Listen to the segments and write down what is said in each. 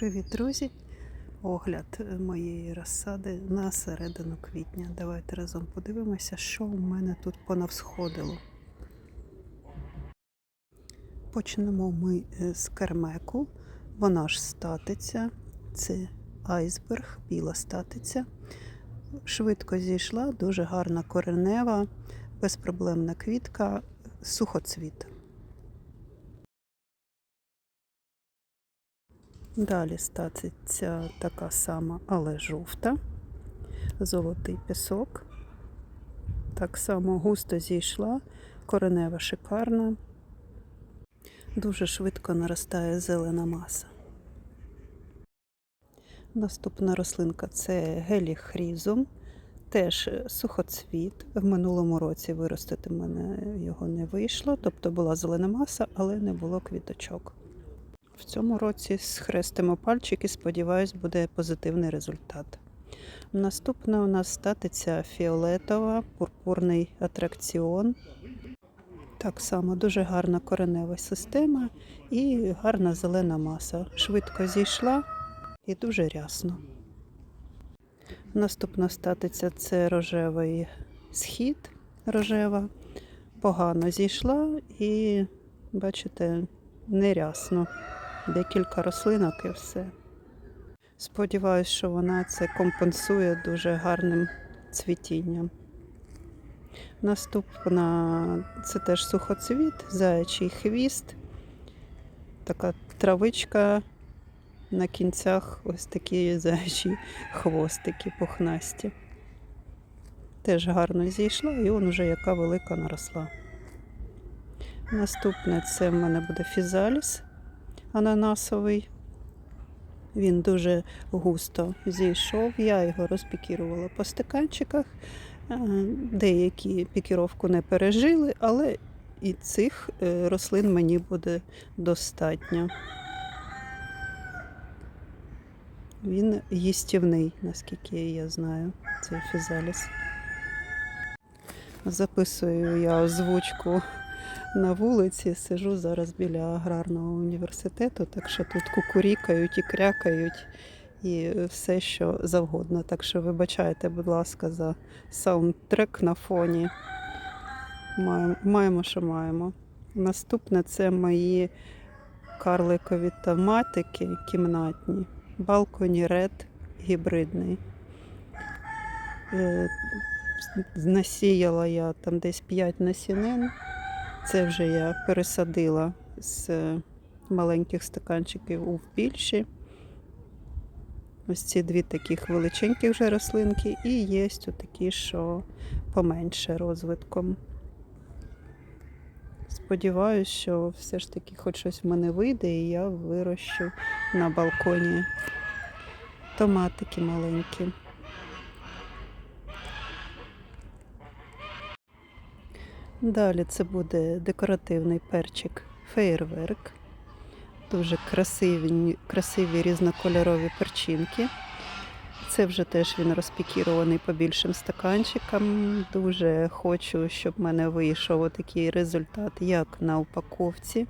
Привіт, друзі! Огляд моєї розсади на середину квітня. Давайте разом подивимося, що у мене тут понавсходило. Почнемо ми е, з кермеку. Вона ж статиця, це айсберг, біла статиця. Швидко зійшла, дуже гарна коренева, безпроблемна квітка, сухоцвіт. Далі статиться така сама, але жовта, золотий пісок. Так само густо зійшла, коренева шикарна. Дуже швидко наростає зелена маса. Наступна рослинка це геліхрізум, теж сухоцвіт. В минулому році виростити в мене його не вийшло, тобто була зелена маса, але не було квіточок. В цьому році схрестимо пальчики, сподіваюсь, буде позитивний результат. Наступна у нас статиця фіолетова, пурпурний атракціон. Так само дуже гарна коренева система і гарна зелена маса. Швидко зійшла і дуже рясно. Наступна статиця це рожевий схід рожева. Погано зійшла і, бачите, нерясно декілька рослинок і все. Сподіваюсь, що вона це компенсує дуже гарним цвітінням. Наступна це теж сухоцвіт, заячий хвіст, така травичка на кінцях ось такі заячі хвостики пухнасті. Теж гарно зійшла, і он уже яка велика наросла. Наступне це в мене буде фізаліс ананасовий. Він дуже густо зійшов. Я його розпікірувала по стаканчиках. Е, Деякі пікіровку не пережили, але і цих е, рослин мені буде достатньо. Він їстівний, наскільки я знаю, цей фізаліс. Записую я озвучку на вулиці, сижу зараз біля аграрного університету, так що тут кукурікають і крякають і все, що завгодно. Так що вибачайте, будь ласка, за саундтрек на фоні. Маємо, маємо що маємо. Наступне це мої карликові томатики кімнатні, балконі ред гібридний. Е, Насіяла я там десь 5 насінин. Це вже я пересадила з маленьких стаканчиків у більші. Ось ці дві таких величенькі вже рослинки, і є такі, що поменше розвитком. Сподіваюсь, що все ж таки хоч щось в мене вийде, і я вирощу на балконі томатики маленькі. Далі це буде декоративний перчик феєрверк. Дуже красиві, красиві різнокольорові перчинки. Це вже теж він розпікірований по більшим стаканчикам. Дуже хочу, щоб в мене вийшов такий результат, як на упаковці.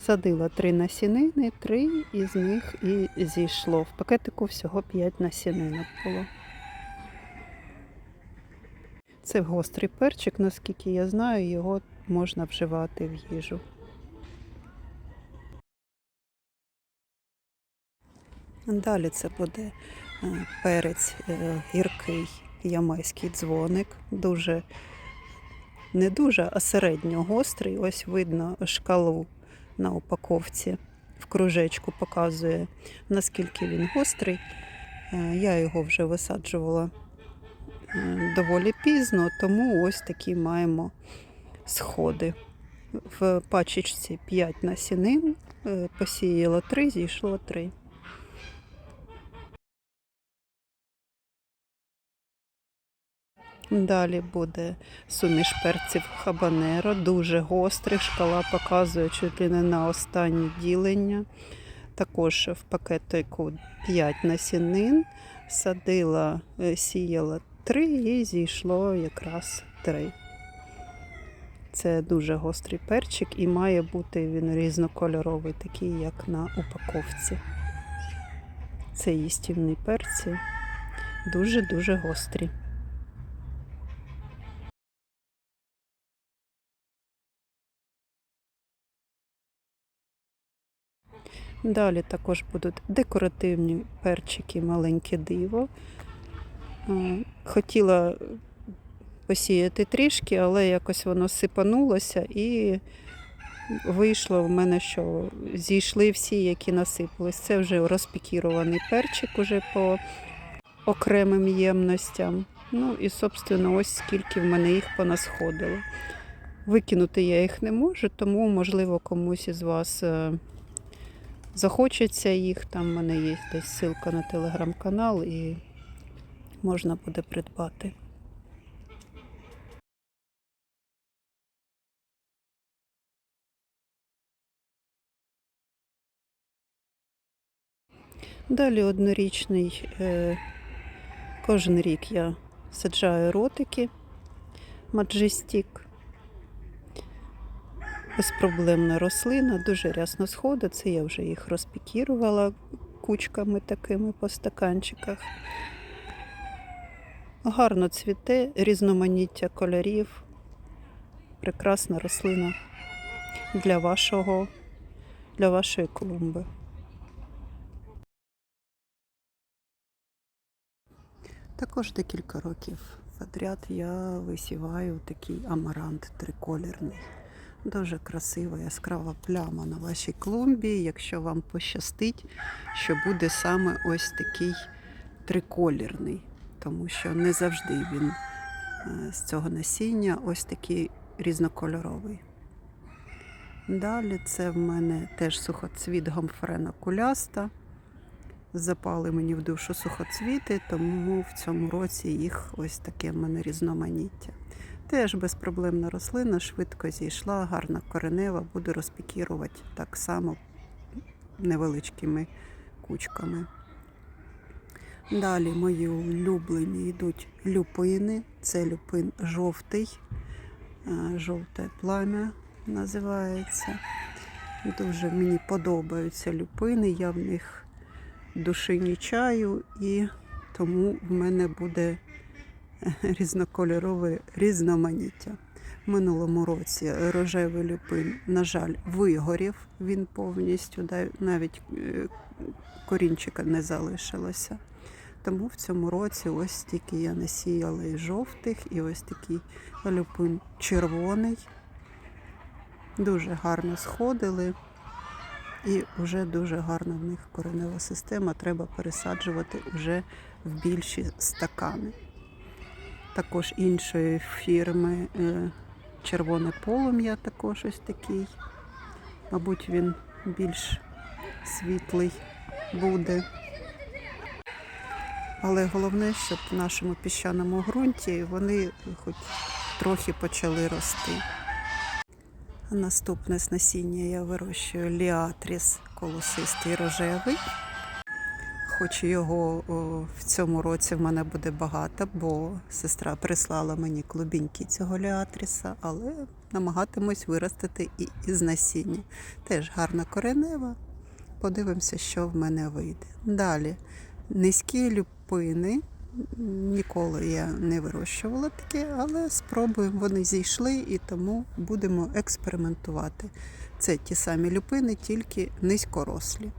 Садила три насінини, три із них і зійшло. В пакетику всього 5 насінинок було. Це гострий перчик, наскільки я знаю, його можна вживати в їжу. Далі це буде е, перець е, гіркий ямайський дзвоник, дуже не дуже, а середньо гострий. Ось видно шкалу на упаковці. В кружечку показує, наскільки він гострий. Е, Я його вже висаджувала доволі пізно, тому ось такі маємо сходи. В пачечці 5 насінин, посіяла 3, зійшло 3. Далі буде суміш перців хабанеро, дуже гострий, шкала показує чуть ли не на останнє ділення. Також в пакетику 5 насінин, садила, сіяла 3 і зійшло якраз 3. Це дуже гострий перчик і має бути він різнокольоровий, такий, як на упаковці. Це їстівні перці, дуже-дуже гострі. Далі також будуть декоративні перчики, маленьке диво. Хотіла посіяти трішки, але якось воно сипанулося і вийшло в мене, що зійшли всі, які насипались. Це вже розпікірований перчик уже по окремим ємностям. Ну і, собственно, ось скільки в мене їх понасходило. Викинути я їх не можу, тому, можливо, комусь із вас е, захочеться їх. Там в мене є десь ссылка на телеграм-канал і можна буде придбати. Далі однорічний, е, кожен рік я саджаю ротики маджестік. Безпроблемна рослина, дуже рясно сходить. Це я вже їх розпікірувала кучками такими по стаканчиках. Гарно цвіте, різноманіття кольорів. Прекрасна рослина для вашого, для вашої клумби. Також декілька років подряд я висіваю такий амарант триколірний. Дуже красива яскрава пляма на вашій клумбі, якщо вам пощастить, що буде саме ось такий триколірний, тому що не завжди він е, з цього насіння ось такий різнокольоровий. Далі це в мене теж сухоцвіт гомфрена куляста. Запали мені в душу сухоцвіти, тому в цьому році їх ось таке в мене різноманіття. Теж безпроблемна рослина, швидко зійшла, гарна коренева, буду розпікірувати так само невеличкими кучками. Далі мої улюблені йдуть люпини. Це люпин жовтий, е, жовте плам'я називається. Дуже мені подобаються люпини, я в них душині чаю, і тому в мене буде різнокольорове різноманіття. Минулому році рожевий люпин, на жаль, вигорів він повністю, навіть е, корінчика не залишилося. Тому в цьому році ось стільки я насіяла і жовтих, і ось такий люпин червоний. Дуже гарно сходили. І вже дуже гарна в них коренева система. Треба пересаджувати вже в більші стакани. Також іншої фірми е, червоне полум'я також ось такий. Мабуть, він більш світлий буде. Але головне, щоб в нашому піщаному ґрунті вони хоч трохи почали рости. Наступне з насіння я вирощую ліатріс колосистий рожевий. Хоч його в цьому році в мене буде багато, бо сестра прислала мені клубіньки цього ліатріса, але намагатимусь виростити і із насіння. Теж гарна коренева. Подивимося, що в мене вийде. Далі низькі люпини. Ніколи я не вирощувала таке, але спробуємо. Вони зійшли і тому будемо експериментувати. Це ті самі люпини, тільки низькорослі.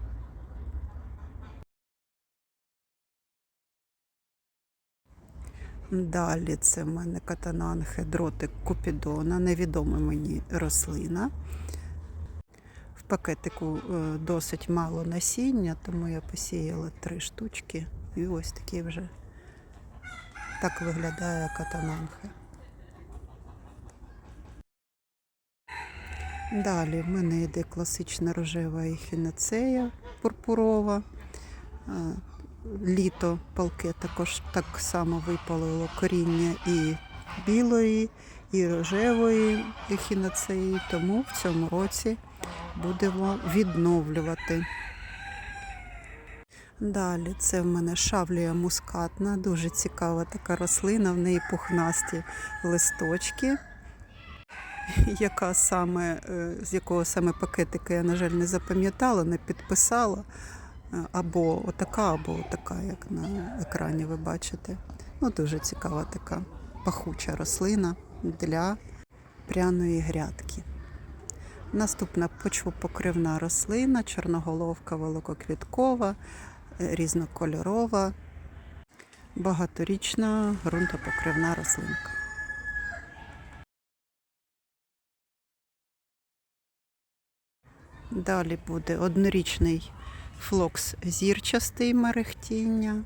Далі це в мене катананхе дротик Купідона, невідома мені рослина. В пакетику е, досить мало насіння, тому я посіяла три штучки. І ось такі вже так виглядає катананхе. Далі в мене йде класична рожева ехінацея пурпурова. Літо палке також так само випалило коріння і білої, і рожевої ехінацеї, тому в цьому році будемо відновлювати. Далі це в мене шавлія мускатна, дуже цікава така рослина, в неї пухнасті листочки. Яка саме, е, з якого саме пакетика я, на жаль, не запам'ятала, не підписала. Е, Або отака, або отака, як на екрані ви бачите. Ну, дуже цікава така пахуча рослина для пряної грядки. Наступна почвопокривна рослина, чорноголовка великоквіткова, різнокольорова, багаторічна ґрунтопокривна рослинка. Далі буде однорічний флокс зірчастий мерехтіння.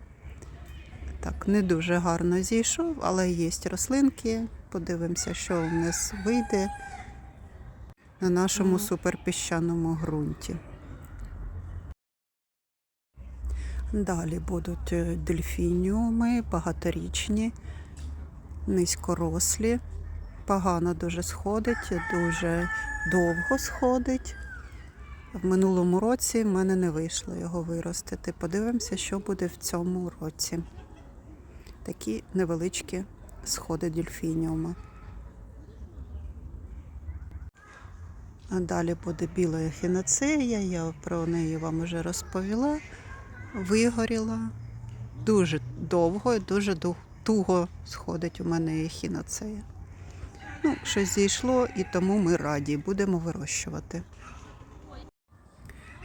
Так, не дуже гарно зійшов, але є рослинки. Подивимося, що в нас вийде на нашому суперпіщаному ґрунті. Далі будуть е, дельфініуми, багаторічні, низькорослі. Погано дуже сходить, дуже довго сходить. В минулому році в мене не вийшло його виростити. Подивимося, що буде в цьому році. Такі невеличкі сходи дельфініума. А далі буде біла ехінацея, я про неї вам вже розповіла. Вигоріла. Дуже довго і дуже туго сходить у мене ехінацея. Ну, щось зійшло, і тому ми раді, будемо вирощувати.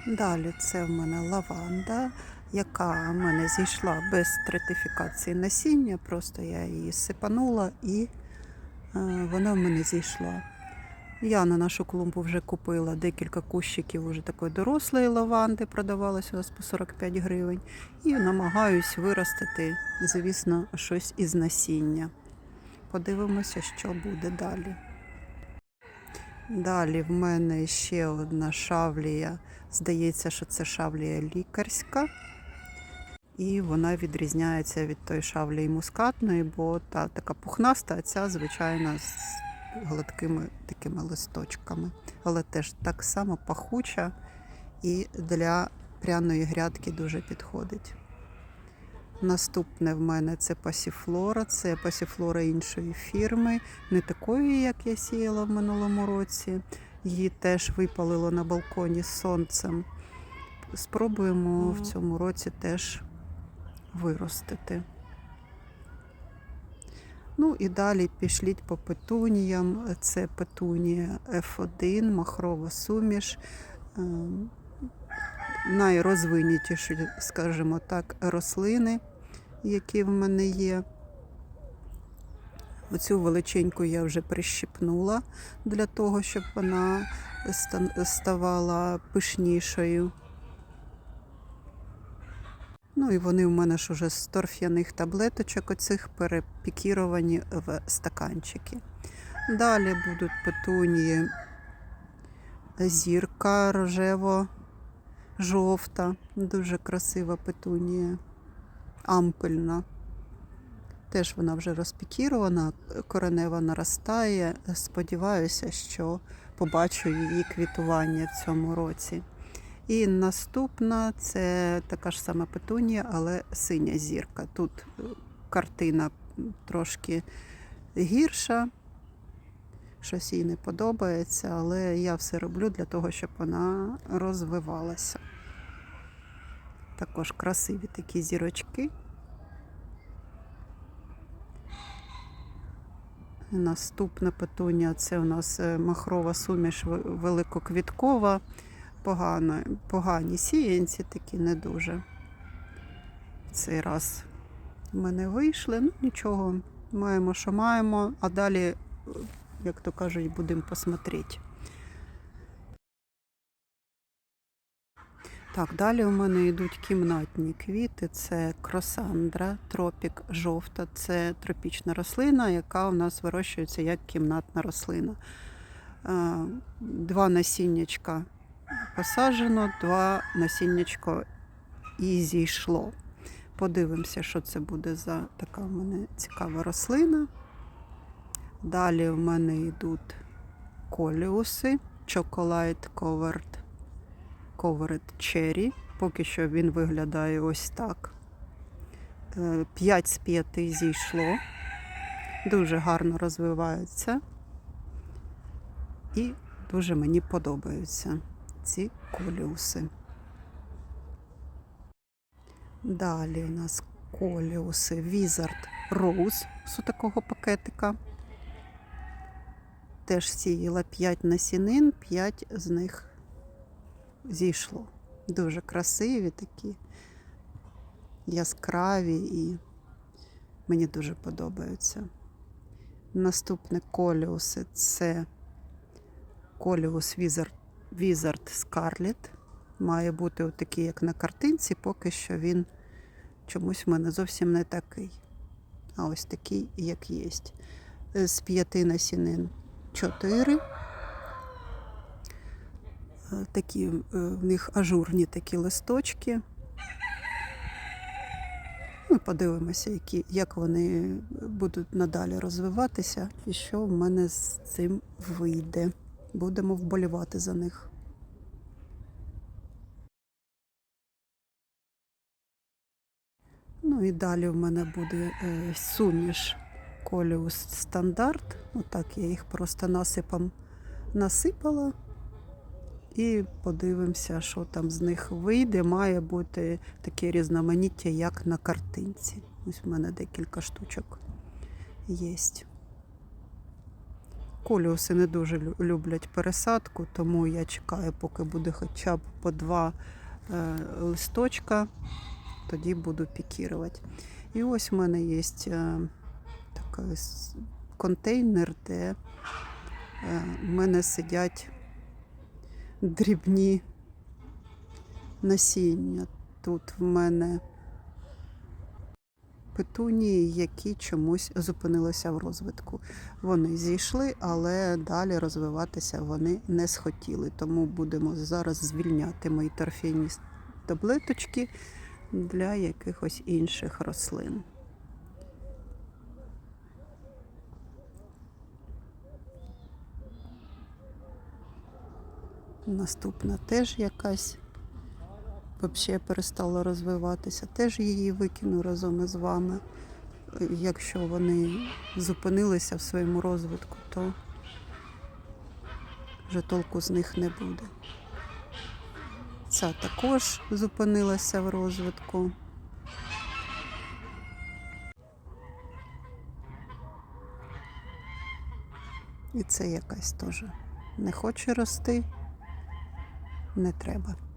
Далі це в мене лаванда, яка в мене зійшла без стратифікації насіння, просто я її сипанула і е, вона в мене зійшла. Я на нашу клумбу вже купила декілька кущиків уже такої дорослої лаванди, продавалась у нас по 45 гривень. І намагаюсь виростити, звісно, щось із насіння. Подивимося, що буде далі. Далі в мене ще одна шавлія. Здається, що це шавлія лікарська. І вона відрізняється від тої шавлії мускатної, бо та така пухнаста, а ця, звичайно, гладкими такими листочками. Але теж так само пахуча і для пряної грядки дуже підходить. Наступне в мене це пасіфлора, це пасіфлора іншої фірми, не такої, як я сіяла в минулому році. Її теж випалило на балконі сонцем. Спробуємо в цьому році теж виростити. Ну і далі пішліть по петуніям. Це петунія F1, махрова суміш. Ем, Найрозвинятіші, скажімо так, рослини, які в мене є. Оцю величеньку я вже прищипнула для того, щоб вона ставала пишнішою. Ну і вони в мене ж уже з торф'яних таблеточок оцих перепікіровані в стаканчики. Далі будуть петунії зірка рожево-жовта, дуже красива петунія, ампельна. Теж вона вже розпікірована, коренева наростає. Сподіваюся, що побачу її квітування в цьому році. І наступна це така ж сама петунія, але синя зірка. Тут е, картина трошки гірша, щось їй не подобається, але я все роблю для того, щоб вона розвивалася. Також красиві такі зірочки. Наступна петунія це у нас е, махрова суміш ве- великоквіткова. Погано, погані сіянці такі не дуже. Цей раз в мене вийшли. Ну нічого, маємо, що маємо, а далі, як то кажуть, будемо посмотрети. Так, далі у мене йдуть кімнатні квіти. Це кросандра, тропік жовта. Це тропічна рослина, яка у нас вирощується як кімнатна рослина. Е, Два насіннячка посаджено, два насіннячко і зійшло. Подивимося, що це буде за така в мене цікава рослина. Далі в мене йдуть коліуси, Chocolate Covered Covered Cherry. Поки що він виглядає ось так. 5 з 5 зійшло. Дуже гарно розвивається. І дуже мені подобаються ці коліуси. Далі у нас коліуси Wizard Rose з такого пакетика. Теж сіяла 5 насінин, 5 з них зійшло. Дуже красиві такі, яскраві і мені дуже подобаються. Наступне коліуси це коліус Wizard, Wizard Scarlet. Має бути отакий, як на картинці, поки що він чомусь в мене зовсім не такий. А ось такий, як є. З п'яти насінин чотири. Е, Такі е, в них ажурні такі листочки. Ну, подивимося, які, як вони будуть надалі розвиватися і що в мене з цим вийде. Будемо вболівати за них. Ну і далі в мене буде е, суміш коліус стандарт. Отак я їх просто насипом насипала. І подивимося, що там з них вийде. Має бути таке різноманіття, як на картинці. Ось в мене декілька штучок є. Коліуси не дуже люблять пересадку, тому я чекаю, поки буде хоча б по два е, листочка, тоді буду пікірувати. І ось в мене є е, такий контейнер, де е, в мене сидять дрібні насіння. Тут в мене петунії, які чомусь зупинилися в розвитку. Вони зійшли, але далі розвиватися вони не схотіли. Тому будемо зараз звільняти мої торфяні таблеточки для якихось інших рослин. Наступна теж якась взагалі перестала розвиватися. Теж її викину разом із вами. Якщо вони зупинилися в своєму розвитку, то вже толку з них не буде. Ця також зупинилася в розвитку. І це якась теж не хоче рости, не треба.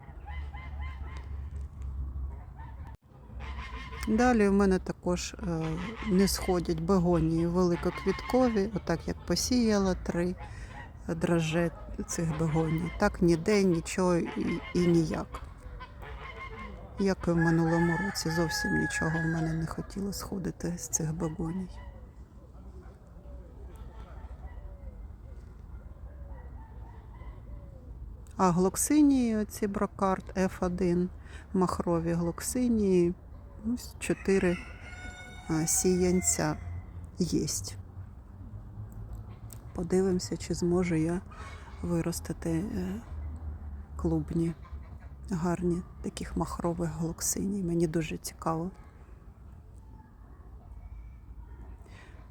Далі в мене також е, не сходять бегонії великоквіткові, отак як посіяла три драже цих бегоній. Так ніде нічого і, і ніяк. Як і в минулому році, зовсім нічого в мене не хотіло сходити з цих бегоній. А глоксинії, оці брокарт F1, махрові глоксинії, ось чотири сіянця є. Подивимося, чи зможу я виростити е, клубні гарні таких махрових глоксиній. Мені дуже цікаво.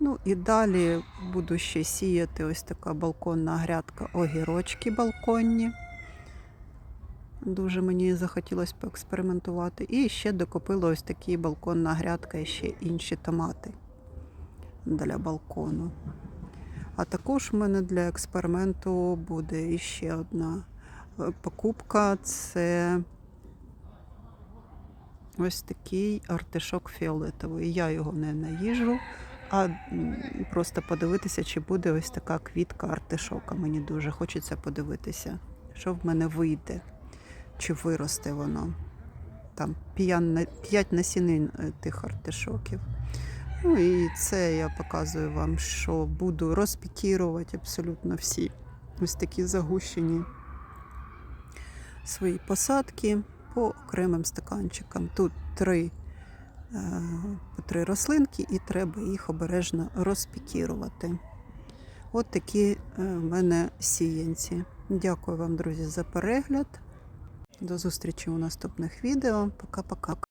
Ну і далі буду ще сіяти ось така балконна грядка огірочки балконні. Дуже мені захотілося поекспериментувати. І ще докупила ось такі балконна грядка і ще інші томати для балкону. А також в мене для експерименту буде іще одна е, покупка. Це ось такий артишок фіолетовий. Я його не наїжу, а просто подивитися, чи буде ось така квітка артишока. Мені дуже хочеться подивитися, що в мене вийде, чи виросте воно. Там 5 насінин тих артишоків. Ну і це я показую вам, що буду розпікірувати абсолютно всі ось такі загущені свої посадки по окремим стаканчикам. Тут три, е, по три рослинки, і треба їх обережно розпікірувати. От такі е, в мене сіянці. Дякую вам, друзі, за перегляд. До зустрічі у наступних відео. Пока-пока.